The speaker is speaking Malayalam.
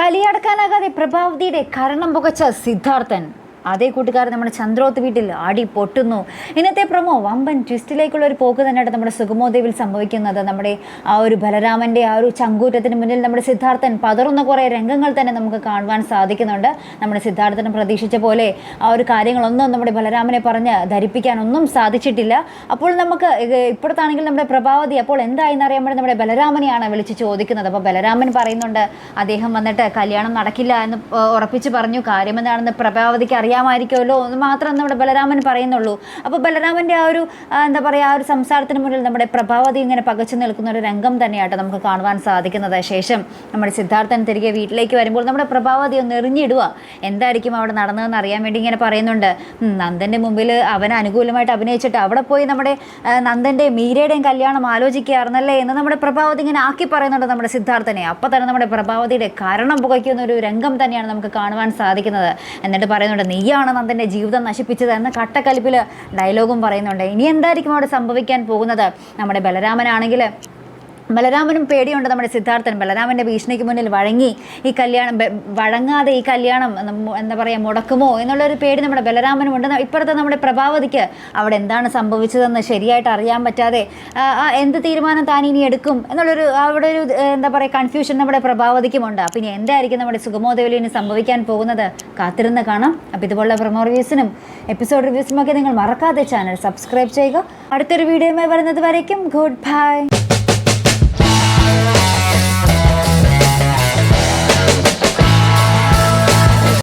കലിയടക്കാനാകാതെ പ്രഭാവതിയുടെ കരണം പുകച്ച സിദ്ധാർത്ഥൻ. അതേ കൂട്ടുകാർ നമ്മുടെ ചന്ദ്രോത്ത് വീട്ടിൽ ആടി പൊട്ടുന്നു. ഇന്നത്തെ പ്രമോ വമ്പൻ ട്വിസ്റ്റിലേക്കുള്ള ഒരു പോക്ക് തന്നെയാണ് നമ്മുടെ സുഗമോദേവിൽ സംഭവിക്കുന്നത്. നമ്മുടെ ആ ഒരു ബലരാമന്റെ ആ ഒരു ചങ്കൂറ്റത്തിന് മുന്നിൽ നമ്മുടെ സിദ്ധാർത്ഥൻ പതറുന്ന കുറേ രംഗങ്ങൾ തന്നെ നമുക്ക് കാണുവാൻ സാധിക്കുന്നുണ്ട്. നമ്മുടെ സിദ്ധാർത്ഥന് പ്രതീക്ഷിച്ച പോലെ ആ ഒരു കാര്യങ്ങളൊന്നും നമ്മുടെ ബലരാമനെ പറഞ്ഞ് ധരിപ്പിക്കാനൊന്നും സാധിച്ചിട്ടില്ല. അപ്പോൾ നമുക്ക് ഇപ്പോഴത്താണെങ്കിൽ നമ്മുടെ പ്രഭാവതി അപ്പോൾ എന്തായെന്ന് അറിയാൻ നമ്മുടെ ബലരാമനെയാണ് വിളിച്ച് ചോദിക്കുന്നത്. അപ്പോൾ ബലരാമൻ പറയുന്നുണ്ട് അദ്ദേഹം വന്നിട്ട് കല്യാണം നടക്കില്ല എന്ന് ഉറപ്പിച്ച് പറഞ്ഞു. കാര്യമെന്താണെന്ന് പ്രഭാവതിക്ക് അറിയാമായിരിക്കുമല്ലോ എന്ന് മാത്രം നമ്മുടെ ബലരാമൻ പറയുന്നുള്ളൂ. അപ്പോൾ ബലരാമന്റെ ആ ഒരു എന്താ പറയുക ആ ഒരു സംസാരത്തിന് മുന്നിൽ നമ്മുടെ പ്രഭാവതി ഇങ്ങനെ പകച്ചു നിൽക്കുന്ന ഒരു രംഗം തന്നെയാട്ടോ നമുക്ക് കാണുവാൻ സാധിക്കുന്നത്. ശേഷം നമ്മുടെ സിദ്ധാർത്ഥൻ തിരികെ വീട്ടിലേക്ക് വരുമ്പോൾ നമ്മുടെ പ്രഭാവതി ഒന്ന് എറിഞ്ഞിടുക എന്തായിരിക്കും അവിടെ നടന്നതെന്ന് അറിയാൻ വേണ്ടി ഇങ്ങനെ പറയുന്നുണ്ട്. നന്ദന്റെ മുമ്പിൽ അവൻ അനുകൂലമായിട്ട് അഭിനയിച്ചിട്ട് അവിടെ പോയി നമ്മുടെ നന്ദന്റെ മീരയുടെയും കല്യാണം ആലോചിക്കുകയായിരുന്നല്ലേ എന്ന് നമ്മുടെ പ്രഭാവതി ഇങ്ങനെ ആക്കി പറയുന്നുണ്ട് നമ്മുടെ സിദ്ധാർത്ഥനെ. അപ്പോൾ തന്നെ നമ്മുടെ പ്രഭാവതിയുടെ കാരണം പുകയ്ക്കുന്ന ഒരു രംഗം തന്നെയാണ് നമുക്ക് കാണുവാൻ സാധിക്കുന്നത്. എന്നിട്ട് പറയുന്നുണ്ട് നീയാണ് നന്ദന്റെ ജീവിതം നശിപ്പിച്ചത് എന്ന കട്ടക്കലിപ്പിൽ ഡയലോഗും പറയുന്നുണ്ട്. ഇനി എന്തായിരിക്കും അവിടെ സംഭവിക്കാൻ പോകുന്നത്? നമ്മുടെ ബലരാമനാണെങ്കിൽ ബലരാമനും പേടിയുണ്ട് നമ്മുടെ സിദ്ധാർത്ഥൻ. ബലരാമന്റെ ഭീഷണിക്ക് മുന്നിൽ വഴങ്ങി ഈ കല്യാണം വഴങ്ങാതെ ഈ കല്യാണം എന്താ പറയുക മുടക്കുമോ എന്നുള്ളൊരു പേടി നമ്മുടെ ബലരാമനും ഉണ്ട്. ഇപ്പുറത്തെ നമ്മുടെ പ്രഭാവതിക്ക് അവിടെ എന്താണ് സംഭവിച്ചതെന്ന് ശരിയായിട്ട് അറിയാൻ പറ്റാതെ എന്ത് തീരുമാനം താൻ ഇനി എടുക്കും എന്നുള്ളൊരു അവിടെ ഒരു എന്താ പറയുക കൺഫ്യൂഷൻ നമ്മുടെ പ്രഭാവതിക്കുമുണ്ട് അപ്പം ഇനി എന്തായിരിക്കും നമ്മുടെ സുഗമോദേവിൽ ഇനി സംഭവിക്കാൻ പോകുന്നത്? കാത്തിരുന്ന് കാണാം. അപ്പം ഇതുപോലുള്ള പ്രൊമോ റിവ്യൂസിനും എപ്പിസോഡ് റിവ്യൂസിനും ഒക്കെ നിങ്ങൾ മറക്കാതെ ചാനൽ സബ്സ്ക്രൈബ് ചെയ്യുക. അടുത്തൊരു വീഡിയോയുമായി വരുന്നത് വരയ്ക്കും. Good bye